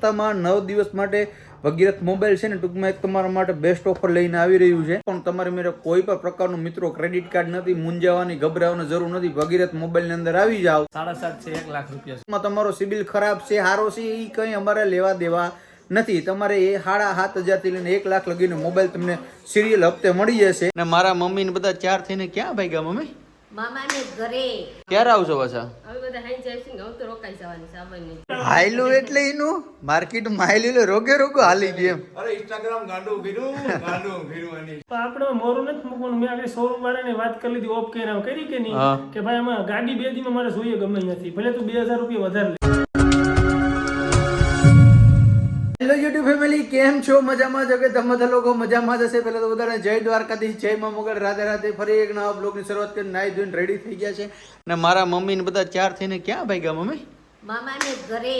સપ્તાહમાં નવ દિવસ માટે ભગીરથ મોબાઈલ છે ને ટૂંકમાં એક તમારા માટે બેસ્ટ ઓફર લઈને આવી રહ્યું છે. પણ તમારે મેરે કોઈ પણ પ્રકારનું મિત્રો ક્રેડિટ કાર્ડ નથી મૂંઝાવાની ગભરાવાની જરૂર નથી. ભગીરથ મોબાઈલની અંદર આવી જાઓ. સાડા સાત છે એક લાખ રૂપિયા તમારો સિબિલ ખરાબ છે સારો છે એ કંઈ અમારે લેવા દેવા નથી. તમારે એ સાડા સાત હજારથી લઈને એક લાખ લગીને મોબાઈલ તમને સિરિયલ હપ્તે મળી જશે. અને મારા મમ્મી ને બધા ચાર થઈને ક્યાં ભાઈ ગયા મમ્મી? મામાને ઘરે. ક્યારે આવશો પાછા? હવે બધા હાઈ જાય છે ને તો રોકાઈ જવાની સામાન્ય હાયલું એટલે એનું? માર્કેટમાં હાયલું એટલે રોગે રોગો હાલી ગયું અરે ઇન્સ્ટાગ્રામ ગાંડું ફીરું ગાંડું એની પણ આપણે મોરું નથી મૂકવાનું. મેં આગળ શોરૂમ વાળાને વાત કરી લીધી ઓફ કર્યા કરી કે નહીં? કે ભાઈ આમાં ગાડી બે દીમાં મારે જોઈએ ગમે અહીંયાથી ભલે તું બે હજાર રૂપિયા વધારે લે. હેલો યુટ્યુબ ફેમિલી કેમ છો? મજામાં છો કે તમે બધા લોકો મજામાં જ હશે. પહેલાં તો બધાને જય દ્વારકાધીશ જય મા મોગલ. રાધે રાધે. ફરી એક નવા બ્લોગની શરૂઆત કરીને નાઈ ધોઈને રેડી થઈ ગયા છે. અને મારા મમ્મી ને બધા ચાર થઈને ક્યાં ભાગ્યા મમ્મી? મામાને ઘરે.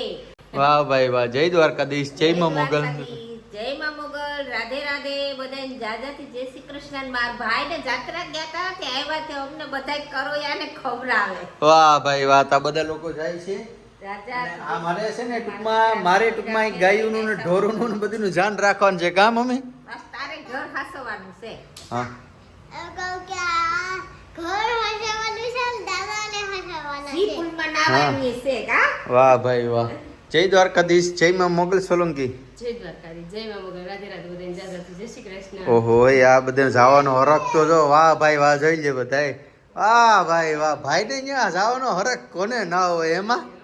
વાહ ભાઈ વાહ. જય દ્વારકાધીશ જય મા મોગલ. જય મા મોગલ. રાધે રાધે. બધાને જાજાથી જય શ્રી કૃષ્ણ માર ભાઈ ને જાત્રા ગયા હતા ત્યાં આવ્યા છે અમને બધાય કરો યાને આવે વાહ ભાઈ વાહ. તા બધા લોકો જાય છે. આ મારે છે ને ટૂંકમાં મારે ટૂંકમાં એક ગાયોનું ને ઢોરનું ને બધુંનું ધ્યાન રાખવાનું છે. કા મમ્મી? તારે ઘર હાસવાનું છે. હા. વાહ ભાઈ વાહ. જય દ્વારકાધીશ જય માં મોગલ સોલંકી. ઓહો આ બધે જવાનો હરખ તો જો વાહ ભાઈ વાહ જોઈ લે બધાય. વાહ ભાઈ વાહ ભાઈ ને ત્યાં જવાનો હરખ કોને ના હોય એમાં?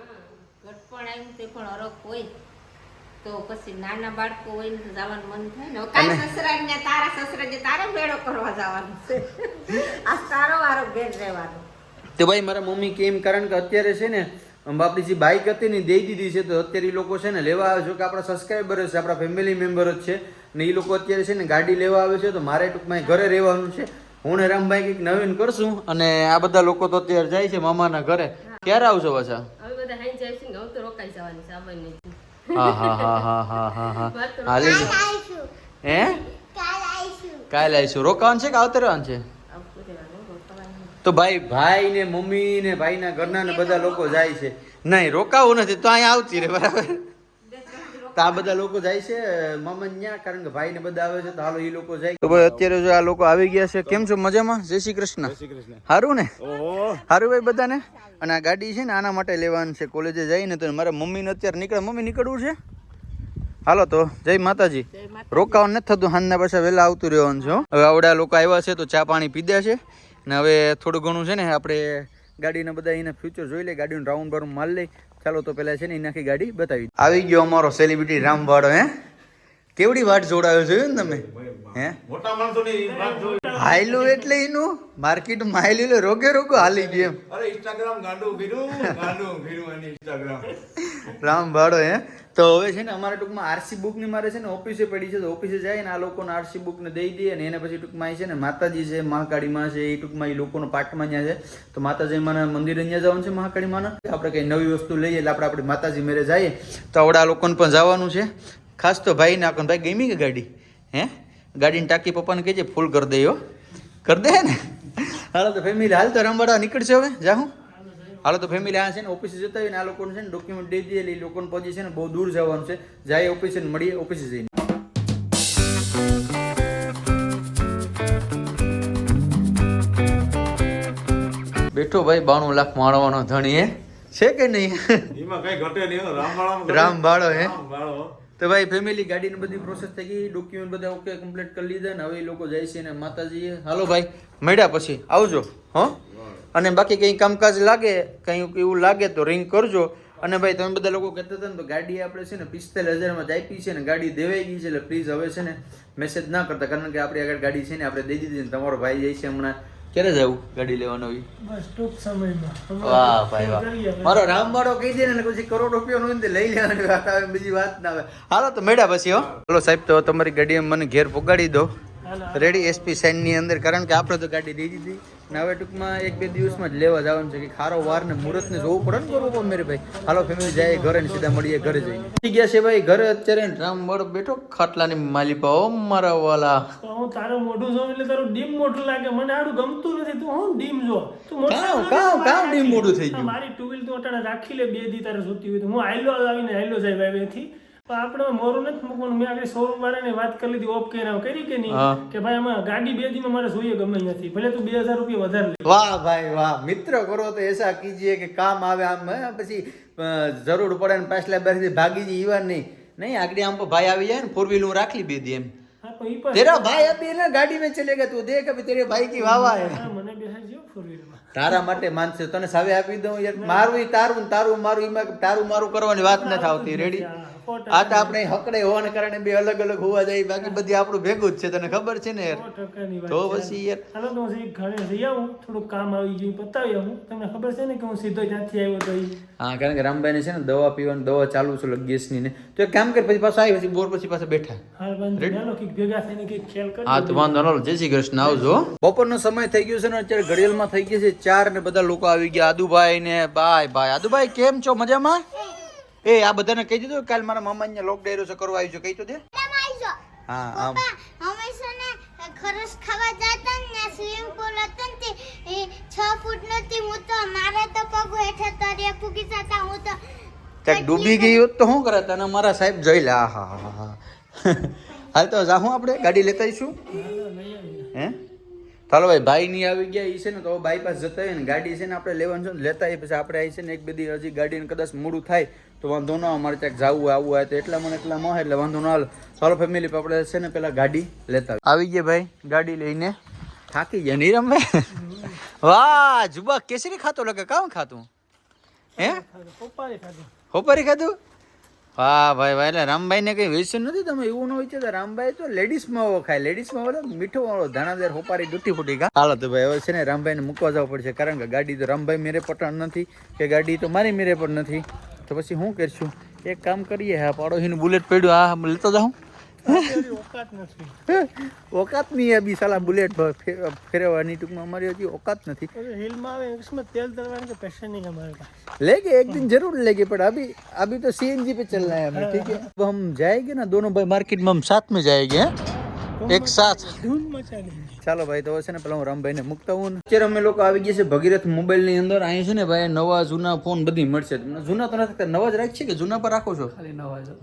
ઘટપણ આવ્યું તે પણ હરખ હોય. તો પછી નાના બાળકો હોય ને જવાનું મન થાય ને. કાંઈ સસરા ને તારા સસરા ને તારે મેળો કરવા જવાનું છે. આ તારો વારો ઘેર રહેવાનો. તો ભાઈ મારા મમ્મી કેમ કારણ કે અત્યારે છે ને બાપડી જે બાઇક હતી ને દઈ દીધી છે તો અત્યારે એ લોકો છે ને લેવા આવે છે. કે આપણા સબસ્ક્રાઈબર છે આપણા ફેમિલી મેમ્બર જ છે. ને એ લોકો અત્યારે છે ને ગાડી લેવા આવે છે તો મારે ટૂંકમાં ઘરે રહેવાનું છે. હું ને રામભાઈ કંઈક નવીન કરશું અને આ બધા લોકો તો અત્યારે જાય છે મામાના ઘરે. ક્યારે આવશો પાછા? હવે બધા જાય છે જવાની સામાન્ય હા હા હા હા હા હા હા. હાલી. હે? કાલે આવીશું રોકાવાનું છે કે આવતે રહેવાનું છે? તો ભાઈ ભાઈ ને મમ્મી ને ભાઈ ના ઘરના ને બધા લોકો જાય છે. નહીં રોકાવું નથી તો અહીંયા આવતી રે બરાબર? તો આ બધા લોકો જાય છે મામા ન્યા કારણ કે ભાઈ ને બધા આવે છે તો હાલો એ લોકો જાય. તો ભાઈ અત્યારે જો આ લોકો આવી ગયા છે કેમ છો? મજામાં? જય શ્રી કૃષ્ણ. સારું ને? સારું ભાઈ બધાને? અને આ ગાડી છે ને આના માટે લેવાની છે કોલેજે જઈને તો મારા મમ્મીને અત્યારે નીકળે મમ્મી નીકળવું છે? હાલો તો જય માતાજી. રોકાવાનું નથી થતું હાંજના પાછા વહેલા આવતું રહેવાનું છે હવે આવડા લોકો આવ્યા છે તો ચા પાણી પીધા છે ને હવે થોડું ઘણું છે ને આપણે ગાડીના બધા એના ફ્યુચર જોઈ લે ગાડીનું રાઉન્ડ બાઉન્ડ માર લે ચાલો તો પેલા છે ને એનાખી ગાડી બતાવી આવી ગયો અમારો સેલિબ્રિટી રામવાડો હે? કેવડી વાટ જોડાયો જોયું ને તમે? હે? મોટા માણસોની વાત જોઈ. હાયલું એટલે એનું? માર્કેટમાં હાયલું એટલે રોગે રોગો હાલી ગયું એમ. અરે ઇન્સ્ટાગ્રામ ગાંડું ફીરું ગાંડું ફીરું અને ઇન્સ્ટાગ્રામ રામ ભાડો હે? તો હવે છે ને અમારા ટૂંકમાં આરસી બુકની મારે છે ને ઓફિસે પડી છે, તો ઓફિસે જાય ને આ લોકોને આરસી બુક ને દઈ દઈએ ને એને પછી ટૂંકમાં છે ને માતાજી છે, મહાકાળીમાં છે, એ ટૂંકમાં એ લોકોનો પાઠમાં ત્યાં છે. તો માતાજી માના મંદિરે ત્યાં જવાનું છે મહાકાળી માના આપણે કઈ નવી વસ્તુ લઈએ એટલે આપણે આપણી માતાજી મેરે જઈએ તો આવડા લોકોને પણ જવાનું છે. ખાસ તો ભાઈ નાખો ભાઈ ગમી કે ગાડી? હે? ગાડીની ટાંકી પપ્પાને કહેજે, ફૂલ કરી દે હો. કરી દે ને? હાલો તો ફેમિલી હાલ તો રમવાડા નીકળશે હવે. જાઉં હાલો તો ફેમિલી આ છે ને ઓફિસે જતા હોય ને આ લોકોને છે ને ડોક્યુમેન્ટ દઈ દઈએ એટલે એ લોકોને પછી છે ને બહુ દૂર જવાનું છે. જાય ઓફિસે મળીએ ઓફિસે જઈને. બેઠો ભાઈ બાણું લાખ માણવાનો ધણી હે છે કે નહીં? એમાં કઈ ઘટે નહીં. રામ ભાડો હે. તો ભાઈ ફેમિલી ગાડીની બધી પ્રોસેસ થઈ ગઈ ડોક્યુમેન્ટ બધા ઓકે કમ્પ્લીટ કરી લીધા ને હવે એ લોકો જાય છે ને માતાજીએ. હાલો ભાઈ મળ્યા પછી. આવજો હો? અને બાકી કંઈ કામકાજ લાગે કંઈ એવું લાગે તો રિંગ કરજો. અને ભાઈ તમે બધા લોકો કહેતા હતા ને તો ગાડી આપણે છે ને પિસ્તાલીસ હજારમાં જ આપી છે ને ગાડી દેવાઈ ગઈ છે એટલે પ્લીઝ હવે છે ને મેસેજ ના કરતા કારણ કે આપણી આગળ ગાડી છે ને આપણે દઈ દીધી ને તમારો ભાઈ જાય છે હમણાં. ક્યારે જવું ગાડી લેવાનો બસ ટૂંક સમયમાં. વાહ ભાઈ વાહ. મારો રામ મારો રામવાડો કહી દે ને પછી કરોડ રૂપિયા નું લઈ લેવાની વાત આવે બીજી વાત ના આવે. હાલો તો મેળા પછી હો. હલો સાહેબ તો તમારી ગાડી મને ઘેર પોગાડી દો. રેડી એસપી સાઈનની અંદર કારણ કે આપણે તો ગાડી દઈ દીધી. ને હવે ટૂંકમાં એક બે દિવસમાં જ લેવા જવાનું છે કે ખારો વાર ને મુહૂર્ત ને જોવું પડે ને કરવું પણ મેરે ભાઈ હાલો ફેમિલી જાય ઘરે ને સીધા મળીએ ઘરે જઈને. ગયા છે ભાઈ ઘરે અત્યારે રામવાડો બેઠો ખાટલાની માલી પાઓ મારા વાલા. હું તારું મોઢું જોઉં એટલે તારું ડીમ મોઢું લાગે. મને આડું ગમતું નથી. તું હું ડીમ જો? તું કામ કામ કામ ડીમ મોઢું થઈ ગયું? મારી ટુ વ્હીલ તું અટાણે રાખી લે બે દી તારે સુતી હોય તો. હું આયલો આવીને આયલો જાય ભાઈ થી પણ આપણે મોરું નથી મૂકવાનું. મેં આગળ શોરૂમ વાળાને વાત કરી લીધી ઓફ કર્યા કરી કે નહીં? કે ભાઈ આમાં ગાડી બે દીમાં મારે જોઈએ ગમે નથી ભલે તું બે હજાર રૂપિયા વધારે લે. વાહ ભાઈ વાહ. મિત્ર કરો તો એસા કીજીએ કે કામ આવે આમ પછી જરૂર પડે ને પાછલા બેસી ભાગી જઈ ઈવા નહીં. નહીં આગળ આમ ભાઈ આવી જાય ને ફોર વ્હીલ હું રાખલી બે દી એમ તેરા ભાઈ અભી ના ગાડી મેં ચલે ગયા તું. દેખ અભી તેરે ભાઈ કી વાવા હે. મને બેસાડી તારા માટે માનશે તને સાવે આપી દઉં? યાર મારું તારું તારું મારું એમાં તારું મારું કરવાની વાત નથી આવતી રેડી. આ તો આપણે હકડે હોવાને કારણે બે અલગ અલગ હોવા જાય બાકી બધી આપણું ભેગું જ છે તને ખબર છે ને યાર? તો પછી યાર. હાલો તો હું ઘરે જઈ આવું થોડું કામ આવી ગયું પતાવી આવું. તમને ખબર છે ને કે હું સીધો ત્યાંથી આવ્યો તો હા કારણ કે રામભાઈને છે ને દવા પીવાની દવા ચાલુ છે ગેસની ને તો એક કામ કર પછી પાછા આવી પછી બોર પછી પાછા બેઠા. હા તો વાંધો નો જય શ્રી કૃષ્ણ આવજો. બપોરનો સમય થઈ ગયો છે ને અત્યારે ઘડિયાળમાં થઈ ગયા છે ચાર ને બધા લોકો આવી ગયા. આદુભાઈ ને ભાઈ ભાઈ આદુભાઈ કેમ છો? મજામાં? એ આ બધાને કહી દીધું કાલ મારા મામા ને લોક ડાયરો છે કરવા આવી છે. કહી તો દે. હા આમ. અમે છે ને ખરસ ખાવા જતા ને સ્વિમિંગ પુલ હતો ને તે ફૂટ હું તો મારે તો પગ હેઠે તરિયા ફૂકી જતા હું તો ડૂબી ગઈ હોત તો શું કરે તને મારા સાહેબ જોઈ લે હા હા હા હાલ તો જાહું આપણે ગાડી લેતા આવીશું? હે? ચાલો ભાઈ ભાઈ નહીં આવી ગયા એ છે ને તો બાયપાસ જતા હોય ને ગાડી છે ને આપણે લેવાનું છે ને લેતા હોય પછી આપણે આવી છે ને એક બે દી હજી ગાડીને કદાચ મોડું થાય તો વાંધો ન અમારે ત્યાં જવું આવવું હોય તો એટલા મને એટલા મોહ એટલે વાંધો ન હાલે ચાલો ફેમિલી આપણે છે ને પેલા ગાડી લેતા આવી ગયા ભાઈ ગાડી લઈને. થાકી ગયા નહીં રમે વાહ જુબા કેસરી ખાતો લાગે કામ ખાતું? હે? પપ્પાએ ખાધું. હોપારી ખાધું? વાહ ભાઈ ભાઈ, એટલે રામભાઈને કંઈ વેચ્યું નથી? તમે એવું ન વિચારતા. રામભાઈ તો લેડીઝમાં ખાય. લેડીઝમાં ઓલો મીઠો વાળો, ધાણાદાર, હોપારી દૂટી ફૂટી ખા. હાલો તો ભાઈ, હવે છે ને રામભાઈને મૂકવા જવું પડશે. કારણ કે ગાડી તો રામભાઈ મેરે પટાણ નથી, કે ગાડી તો મારી મેરે પણ નથી. તો પછી હું કરશું? એક કામ કરીએ, હા, પાડોશીનું બુલેટ પડ્યું. આ લેતો જાઉં. ઓકાત નથી ઓકાત નહીં અભી સાલા બુલેટ ફે- ફેરવવાની ટૂંકમાં અમારી હજી ઓકાત નથી પછી હિલમાં આવે इसमें तेल डलवाने का पैसे नहीं है हमारे पास लेंगे एक दिन जरूर लेंगे पर अभी अभी तो सीएनजी पे चलना है हमें ठीक है अब हम जाएंगे ना दोनों भाई मार्केट में हम साथ में जाएंगे हैं? એક સાથ. ચાલો ભાઈ તો છે ને પેલા હું રામભાઈને મૂકતા હું અત્યારે અમે લોકો આવી ગયા છે ભગીરથ મોબાઈલની અંદર. અહીંયા છે ને ભાઈ નવા જૂના ફોન બધી મળશે. તમને જૂના તો નથી નવા જ રાખશે કે જૂના પર રાખો છો?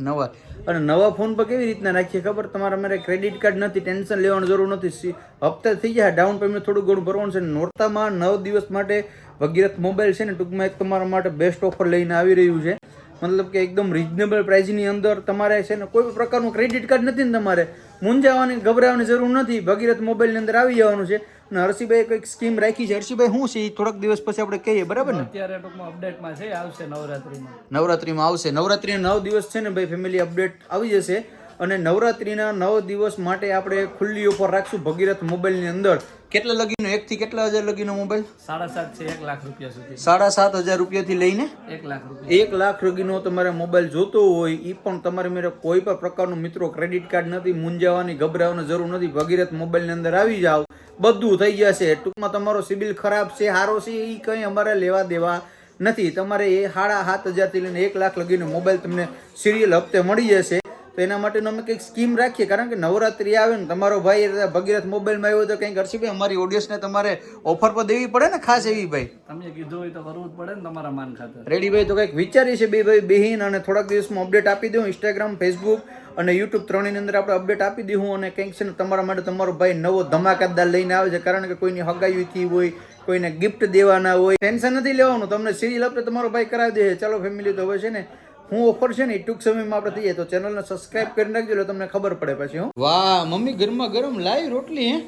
નવા અને નવા ફોન પર કેવી રીતના રાખીએ ખબર? તમારે મારે ક્રેડિટ કાર્ડ નથી ટેન્શન લેવાની જરૂર નથી. હપ્તા થઈ ગયા ડાઉન પેમેન્ટ થોડું ઘણું ભરવાનું છે. નોરતામાં નવ દિવસ માટે ભગીરથ મોબાઈલ છે ને ટૂંકમાં એક તમારા માટે બેસ્ટ ઓફર લઈને આવી રહ્યું છે. મતલબ કે એકદમ રિઝનેબલ પ્રાઇસની અંદર તમારે છે ને કોઈ પ્રકારનું ક્રેડિટ કાર્ડ નથી ને તમારે. મૂંઝાવાની ગભરાવાની જરૂર નથી. ભગીરથ મોબાઈલની અંદર આવી જવાનું છે. અને હર્ષિભાઈ કંઈક સ્કીમ રાખી છે. હર્ષિભાઈ શું છે? એ થોડાક દિવસ પછી આપણે કહીએ બરાબર ને? અત્યારે ટૂંકમાં અપડેટમાં છે આવશે નવરાત્રીમાં. નવરાત્રીમાં આવશે. નવરાત્રીના નવ દિવસ છે ને ભાઈ ફેમિલી અપડેટ આવી જશે. અને નવરાત્રિના નવ દિવસ માટે આપણે ખુલ્લી ઓફર રાખશું ભગીરથ મોબાઈલની અંદર. કેટલા લગીનો? એકથી કેટલા હજાર લગીનો મોબાઈલ? સાડા સાત છે એક લાખ રૂપિયા સુધી. સાડા સાત હજાર રૂપિયાથી લઈને એક લાખ રૂપિયા. એક લાખ લગીનો તમારે મોબાઈલ જોતો હોય એ પણ તમારે મેરે કોઈ પણ પ્રકારનું મિત્રો ક્રેડિટ કાર્ડ નથી મૂંઝાવાની ગભરાવાની જરૂર નથી. ભગીરથ મોબાઈલની અંદર આવી જાઓ. બધું થઈ જશે. ટૂંકમાં તમારો સિબિલ ખરાબ છે સારો છે એ કંઈ અમારે લેવા દેવા નથી. તમારે એ સાડા સાત હજારથી લઈને એક લાખ લગીનો મોબાઈલ તમને સિરિયલ હપ્તે મળી જશે. તો એના માટેનો અમે કંઈક સ્કીમ રાખીએ. કારણ કે નવરાત્રી આવે ને તમારો ભાઈ ભગીરથ મોબાઈલમાં આવ્યો તો કંઈક હર્ષિભાઈ અમારી ઓડિયન્સને તમારે ઓફર પર દેવી પડે ને ખાસ એવી ભાઈ? તમે કીધું હોય તો કરવું જ પડે ને તમારા માન ખાતે રેડી ભાઈ તો કંઈક વિચારી છે બે ભાઈ બેહીન અને થોડાક દિવસમાં અપડેટ આપી દઉં. ઇન્સ્ટાગ્રામ ફેસબુક અને યુટ્યુબ ત્રણેયની અંદર આપણે અપડેટ આપી દઉં અને કંઈક છે ને તમારા માટે તમારો ભાઈ નવો ધમાકેદાર લઈને આવે છે. કારણ કે કોઈની હગાઈ થઈ હોય કોઈને ગિફ્ટ દેવાના હોય ટેન્શન નથી લેવાનું. તમને સિરિયલ આપણે તમારો ભાઈ કરાવી દે ચાલો ફેમિલી તો હવે છે ને હું ઓફર છે ને ટૂંક સમયમાં આપણે થઈ જાય તો ચેનલને સબસ્ક્રાઇબ કરી નાખજો એટલે તમને ખબર પડે પછી હું. વાહ મમ્મી ગરમા ગરમ લાવી રોટલી હે?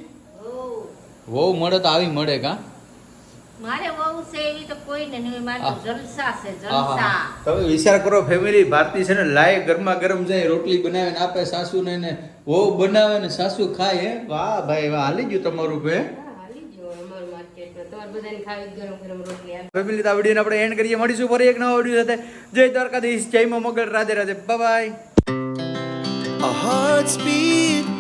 વહુ મળે તો આવી મળે કા? મારે વહુ છે એવી તો કોઈ ને નહીં મારે જલસા છે જલસા. તમે વિચાર કરો ફેમિલી ભારતી છે ને લાય ગરમા ગરમ જાય રોટલી બનાવીને આપે સાસુ ને વહુ બનાવે ને સાસુ ખાય હે? વાહ ભાઈ વાહ હાલી ગયું તમારું ભે હાલી ગયો અમારા માર્કેટમાં તમારે બધાને ખાવી ગરમ ગરમ રોટલી આપી. ફેમિલી આ વિડીયોને આપણે એન્ડ કરીએ. મળીશું ફરી એક નવા વીડિયો સાથે. જય દ્વારકાધીશ. જય મા મગર રાધે રાધે. By beat